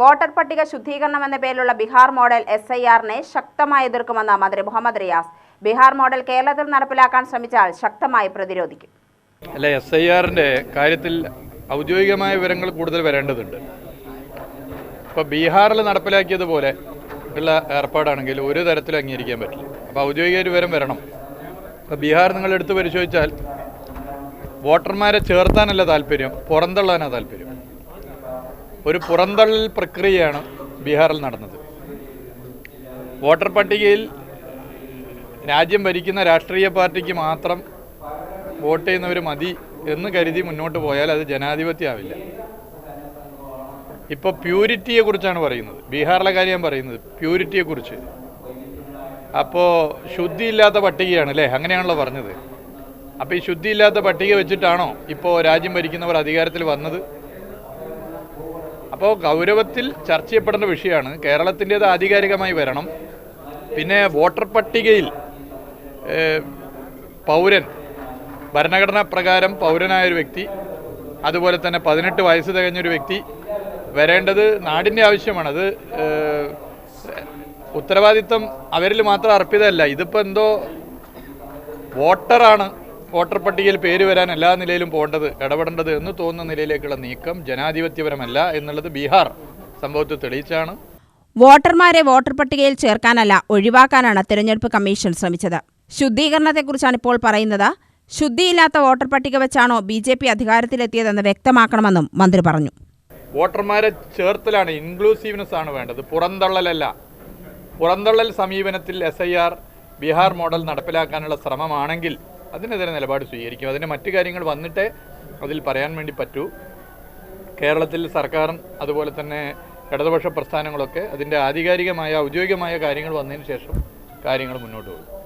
Voter പട്ടിക ശുദ്ധീകരണം എന്ന പേരിലുള്ള ബീഹാർ മോഡൽ എസ് ഐ ആറിനെ ശക്തമായി എതിർക്കുമെന്ന് മന്ത്രി മുഹമ്മദ് റിയാസ്. ബീഹാർ മോഡൽ കേരളത്തിൽ നടപ്പിലാക്കാൻ ശ്രമിച്ചാൽ ശക്തമായി പ്രതിരോധിക്കും. അല്ല എസ് ഐ ആറിന്റെ കാര്യത്തിൽ ഔദ്യോഗികമായ വിവരങ്ങൾ കൂടുതൽ വരേണ്ടതുണ്ട്. ഇപ്പോൾ ബീഹാറിൽ നടപ്പിലാക്കിയതുപോലെ ഉള്ള ഏർപ്പാടാണെങ്കിൽ ഒരു തരത്തിലും അംഗീകരിക്കാൻ പറ്റില്ല. അപ്പോൾ ഔദ്യോഗിക വിവരം വരണം. ഇപ്പോൾ ബീഹാർ നിങ്ങൾ എടുത്ത് പരിശോധിച്ചാൽ വോട്ടർമാരെ ചേർത്താനല്ല താല്പര്യം പുറന്തള്ളാനാണ് താല്പര്യം. ഒരു പുറന്തള്ളൽ പ്രക്രിയയാണ് ബീഹാറിൽ നടന്നത്. വോട്ടർ പട്ടികയിൽ രാജ്യം ഭരിക്കുന്ന രാഷ്ട്രീയ പാർട്ടിക്ക് മാത്രം വോട്ട് ചെയ്യുന്നവർ മതി എന്ന് കരുതി മുന്നോട്ട് പോയാൽ അത് ജനാധിപത്യമാവില്ല. ഇപ്പോൾ പ്യൂരിറ്റിയെക്കുറിച്ചാണ് പറയുന്നത്. ബീഹാറിലെ കാര്യം ഞാൻ പറയുന്നത്. പ്യൂരിറ്റിയെക്കുറിച്ച് അപ്പോൾ ശുദ്ധിയില്ലാത്ത പട്ടികയാണ് അല്ലേ? അങ്ങനെയാണല്ലോ പറഞ്ഞത്. അപ്പോൾ ഈ ശുദ്ധിയില്ലാത്ത പട്ടിക വെച്ചിട്ടാണോ ഇപ്പോൾ രാജ്യം ഭരിക്കുന്നവർ അധികാരത്തിൽ വന്നത്? അപ്പോൾ ഗൗരവത്തിൽ ചർച്ച ചെയ്യപ്പെടുന്ന വിഷയമാണ്. കേരളത്തിന്റേത് ആധികാരികമായി വരണം. പിന്നെ വോട്ടർ പട്ടികയിൽ പൗരൻ ഭരണഘടനാ പ്രകാരം പൗരനായൊരു വ്യക്തി അതുപോലെ തന്നെ പതിനെട്ട് വയസ്സ് തികഞ്ഞൊരു വ്യക്തി വരേണ്ടത് നാടിന്റെ ആവശ്യമാണ്. അത് ഉത്തരവാദിത്തം അവരിൽ മാത്രം അർപ്പിതമല്ല ഇതിപ്പോൾ എന്തോ വോട്ടറാണ് വോട്ടർ പട്ടികയിൽ പേര് വരാൻ എല്ലാ നിലയിലും പോകേണ്ടത് ഇടപെടേണ്ടത് എന്ന് തോന്നുന്ന നിലയിലേക്കുള്ള നീക്കം ജനാധിപത്യപരമല്ല എന്നുള്ളത് ബീഹാർ സംഭവത്തിൽ തെളിയിച്ചാണ്. വോട്ടർമാരെ വോട്ടർ പട്ടികയിൽ ചേർക്കാനല്ല ഒഴിവാക്കാനാണ് തിരഞ്ഞെടുപ്പ് കമ്മീഷൻ ശ്രമിച്ചത്. ശുദ്ധീകരണത്തെക്കുറിച്ചാണ് ഇപ്പോൾ പറയുന്നത്. ശുദ്ധിയില്ലാത്ത വോട്ടർ പട്ടിക വെച്ചാണോ ബി ജെ പി അധികാരത്തിലെത്തിയതെന്ന് വ്യക്തമാക്കണമെന്നും മന്ത്രി പറഞ്ഞു. വോട്ടർമാരെ ചേർത്തലാണ് ഇൻക്ലൂസീവ്നെസ് ആണ് വേണ്ടത്. പുറന്തള്ളലല്ല. പുറന്തള്ളൽ സമീപനത്തിൽ എസ് ബീഹാർ മോഡൽ നടപ്പിലാക്കാനുള്ള ശ്രമമാണെങ്കിൽ അതിനെതിരെ നിലപാട് സ്വീകരിക്കും. അതിന്റെ മറ്റു കാര്യങ്ങൾ വന്നിട്ടേ അതിൽ പറയാൻ വേണ്ടി പറ്റൂ. കേരളത്തിൽ സർക്കാരും അതുപോലെ തന്നെ ഇടതുപക്ഷ പ്രസ്ഥാനങ്ങളൊക്കെ അതിന്റെ ആധികാരികമായ ഔദ്യോഗികമായ കാര്യങ്ങൾ വന്നതിന് ശേഷം കാര്യങ്ങൾ മുന്നോട്ട് പോകും.